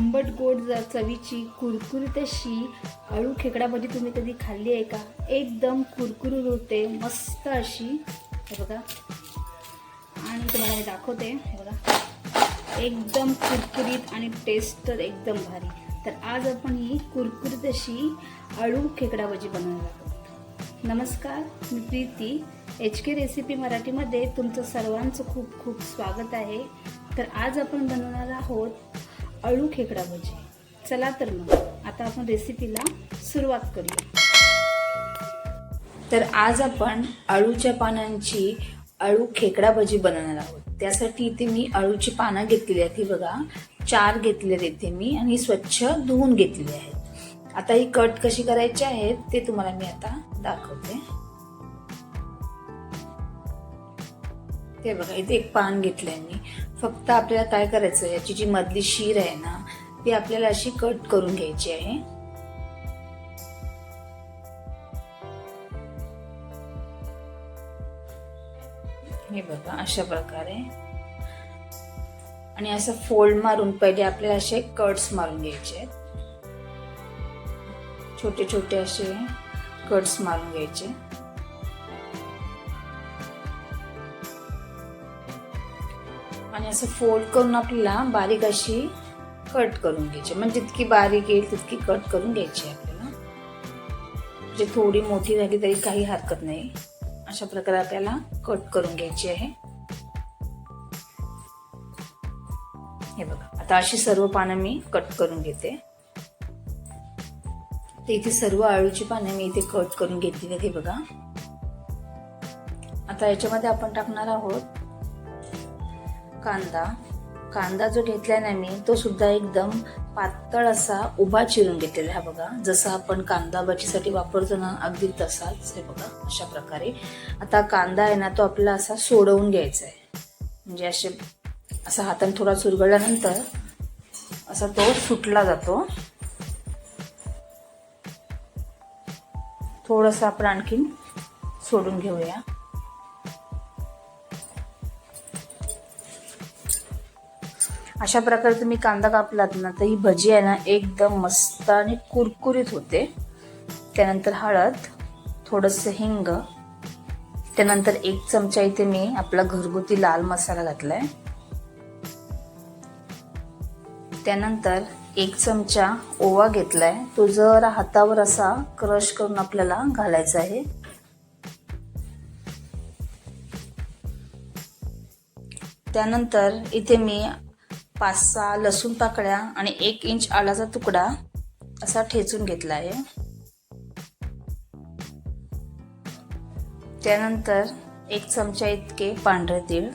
आंबट गोड चवीची कुरकुरीत अशी अळू खेकडा तुम्ही कधी खाल्ली आहे का? एकदम कुरकुरीत होते मस्त अशी. हे बघा. आणि तुम्हाला मी दाखवते हे बघा. एकदम कुरकुरीत आणि टेस्ट तर एकदम भारी. तर आज आपण ही कुरकुरीत अशी अळू खेकडा भजी बनवणार आहोत. नमस्कार मी प्रीती. एच के रेसिपी मराठीमध्ये तुमचं सर्वांचं खूप खूप स्वागत आहे. तर आज आपण बनवणार आहोत अळू खेकडा भजी चला तर मग आता आपण रेसिपीला सुरुवात करूया. तर आज आपण अळूच्या पानांची अळू खेकडा भजी बनवणार आहोत. त्यासाठी इथे मी अळूची पानं घेतलेली आहेत. ही बघा चार घेतले आहेत इथे मी आणि स्वच्छ धुवून घेतलेली आहेत. आता ही कट कशी करायची आहेत ते तुम्हाला मी आता दाखवते. ते बघा इथे एक पान घेतल्यानी मी. फक्त आपल्याला काय करायचं याची जी मधली शीर आहे ना ती आपल्याला अशी कट करून घ्यायची आहे. हे बघा अशा प्रकारे. आणि असं फोल्ड मारून पहिले आपल्याला असे कट्स मारून घ्यायचे आहेत. छोटे छोटे असे कट्स मारून घ्यायचे. असं फोल्ड करून आपल्याला बारीक अशी कट करून घ्यायची. म्हणजे जितकी बारीक येईल तितकी कट करून घ्यायची आपल्याला. म्हणजे थोडी मोठी झाली तरी काही हरकत नाही. अशा प्रकारे आपल्याला कट करून घ्यायची आहे. हे बघा. आता अशी सर्व पानं मी कट करून घेते. तर इथे सर्व आळूची पानं मी इथे कट करून घेतलेली आहेत हे बघा. आता याच्यामध्ये आपण टाकणार आहोत कांदा. कांदा जो घेतलाय ना मी तो सुद्धा एकदम पातळ असा उभा चिरून घेतलेला आहे बघा. जसा आपण कांदा भाजीसाठी वापरतो ना अगदी तसाच हे बघा अशा प्रकारे. आता कांदा आहे ना तो आपल्याला असा सोडवून घ्यायचा आहे. म्हणजे असे असा हाताने थोडा चुरगळल्यानंतर असा तो सुटला जातो. थोडंसं आपण आणखीन सोडून घेऊया. अशा प्रकारे तुम्ही कांदा कापलात ना तर ही भजी आहे ना एकदम मस्त आणि कुरकुरीत होते. त्यानंतर हळद थोडंसं हिंग त्यानंतर एक चमचा इथे मी आपला घरगुती लाल मसाला घातलाय. त्यानंतर एक चमचा ओवा घेतलाय. तो जरा हातावर असा क्रश करून आपल्याला घालायचा आहे. त्यानंतर इथे मी पाच सहा लसूण पाकळ्या आणि एक इंच आलाचा तुकडा असा ठेचून घेतला आहे त्यानंतर एक चमचा इतके पांढरे तीळ.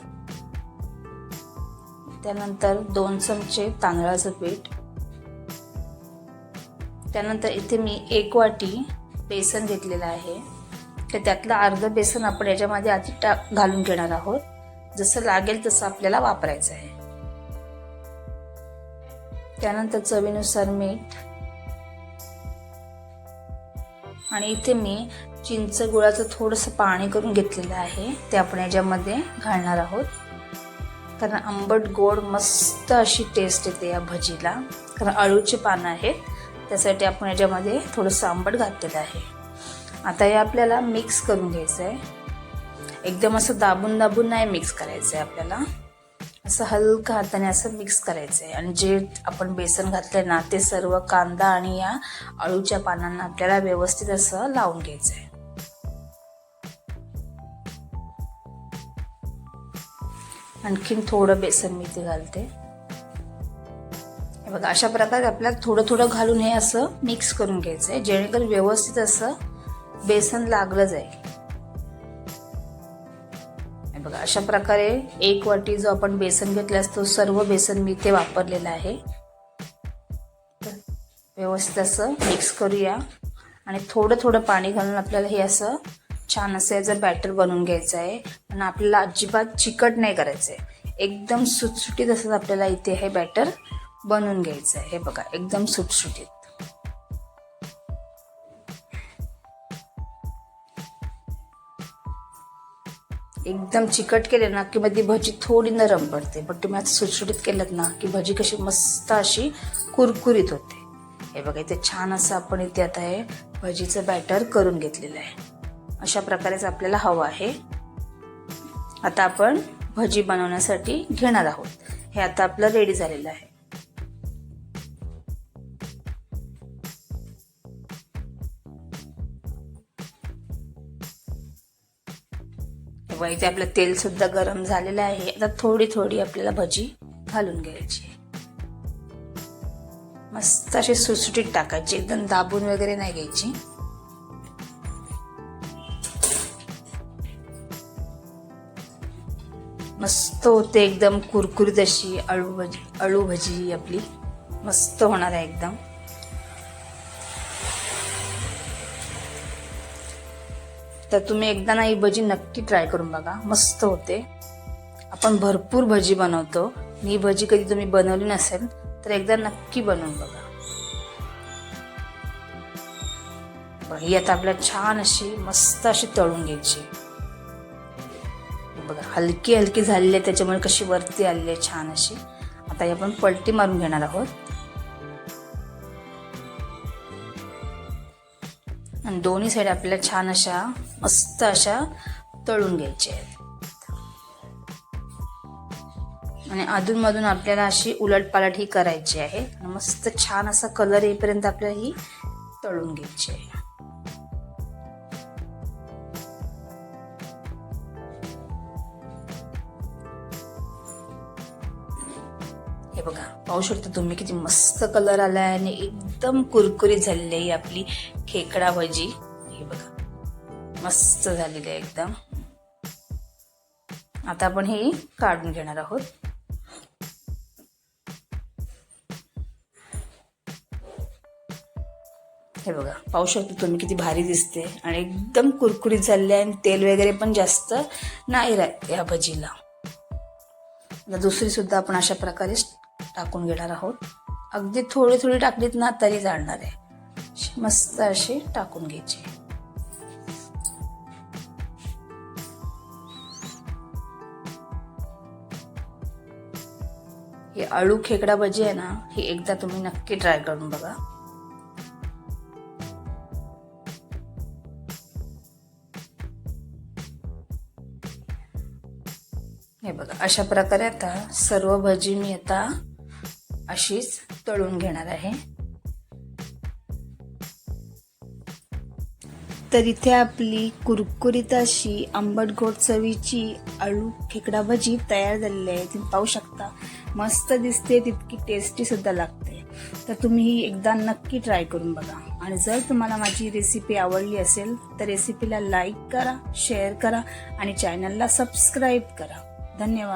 त्यानंतर दोन चमचे तांदळाचं पीठ. त्यानंतर इथे मी एक वाटी बेसन घेतलेलं आहे. तर त्यातलं अर्धं बेसन आपण याच्यामध्ये आधी टा घालून घेणार आहोत. जसं लागेल तसं आपल्याला वापरायचं आहे. त्यानंतर चवीनुसार मीठ. आणि इथे मी चिंच गुळाचं थोडंसं पाणी करून घेतलेलं आहे. ते आपण याच्यामध्ये घालणार आहोत. कारण आंबट गोड मस्त अशी टेस्ट येते या भजीला. कारण अळूची पानं आहेत. त्यासाठी आपण याच्यामध्ये थोडंसं आंबट घातलेलं आहे. आता हे आपल्याला मिक्स करून घ्यायचं आहे एकदम असं दाबून दाबून नाही मिक्स करायचं आहे आपल्याला. असं हलकं हाताने असं मिक्स करायचं आहे आणि जे आपण बेसन घातलंय ना ते सर्व कांदा आणि या अळूच्या पानांना आपल्याला व्यवस्थित असं लावून घ्यायचं आहे आणखीन थोडं बेसन मी ते घालते. हे बघा अशा प्रकारे आपल्याला थोडं थोडं घालून हे असं मिक्स करून घ्यायचं आहे जेणेकरून व्यवस्थित असं बेसन लागलं जाईल. बघा अशा प्रकारे एक वाटी जो आपण बेसन घेतल्यास तो सर्व बेसन मी इथे वापरलेला आहे. व्यवस्थित असं मिक्स करूया. आणि थोडं थोडं पाणी घालून आपल्याला हे असं छान असं याचं बॅटर बनवून घ्यायचं आहे. आणि आपल्याला अजिबात चिकट नाही करायचं आहे. एकदम सुटसुटीत असं आपल्याला इथे हे बॅटर बनवून घ्यायचं आहे. हे बघा एकदम सुटसुटीत. एकदम चिकट केले ना की मग ती भजी थोडी नरम पडते. पण तुम्ही आता सुटसुटीत केलं ना की भजी कशी मस्त अशी कुरकुरीत होते. हे बघा इथे छान असं आपण इथे आता हे भजीचं बॅटर करून घेतलेलं आहे. अशा प्रकारेच आपल्याला हवं आहे. आता आपण भजी बनवण्यासाठी घेणार आहोत. हे आता आपलं रेडी झालेलं आहे. तेव्हा इथे आपलं तेल सुद्धा गरम झालेलं आहे. आता थोडी थोडी आपल्याला भजी घालून घ्यायची मस्त अशी सुटसुटीत टाकायची एकदम दाबून वगैरे नाही घ्यायची. मस्त होते एकदम कुरकुरीत अशी अळू भजी अळू भजी आपली. मस्त होणार आहे एकदम. तर तुम्ही एकदा ना ही भजी नक्की ट्राय करून बघा. मस्त होते. आपण भरपूर भजी बनवतो. ही भजी कधी तुम्ही बनवली नसेल तर एकदा नक्की बनवून बघा. ही आता आपल्याला छान अशी मस्त अशी तळून घ्यायची. बघा हलकी हलकी झालेली आहे त्याच्यामुळे कशी वरती आलेली आहे छान अशी. आता ही आपण पलटी मारून घेणार आहोत. आणि दोन्ही साईड आपल्याला छान अशा मस्त अशा तळून घ्यायच्या आहेत. आणि अधूनमधून आपल्याला अशी उलटपालट ही करायची आहे. मस्त छान असा कलर येईपर्यंत आपल्याला ही तळून घ्यायची आहे. हे बघा पाहू शकता तुम्ही किती मस्त कलर आलाय आणि एकदम कुरकुरीत झालेली आहे आपली खेकडा भजी. मस्त झालेली आहे एकदम. आता आपण हे काढून घेणार आहोत. हे बघा पाहू शकता तुम्ही किती भारी दिसते आणि एकदम कुरकुरीत झालेली आहे आणि तेल वगैरे पण जास्त नाही राहत या भजीला. आता दुसरी सुद्धा आपण अशा प्रकारे टाकून घेणार आहोत. अगदी थोडी थोडी टाकलीत ना तरी जाणार आहे. मस्त अशी टाकून घ्यायची. हे अळू खेकडा भजी आहे ना ही एकदा तुम्ही नक्की ट्राय करून बघा. हे बघा अशा प्रकारे आता सर्व भजी मी आता अशीच तळून घेणार आहे. तर इथे आपली कुरकुरीत अशी आंबट गोड चवीची आळू खेकडा भजी तयार झालेली आहे. तुम्ही पाहू शकता. मस्त दिसते तितकी टेस्टी सुद्धा लागते. तर तुम्ही ही एकदा नक्की ट्राय करून बघा. आणि जर तुम्हाला माझी रेसिपी आवडली असेल तर रेसिपीला लाईक करा शेअर करा आणि चॅनलला सबस्क्राईब करा. धन्यवाद.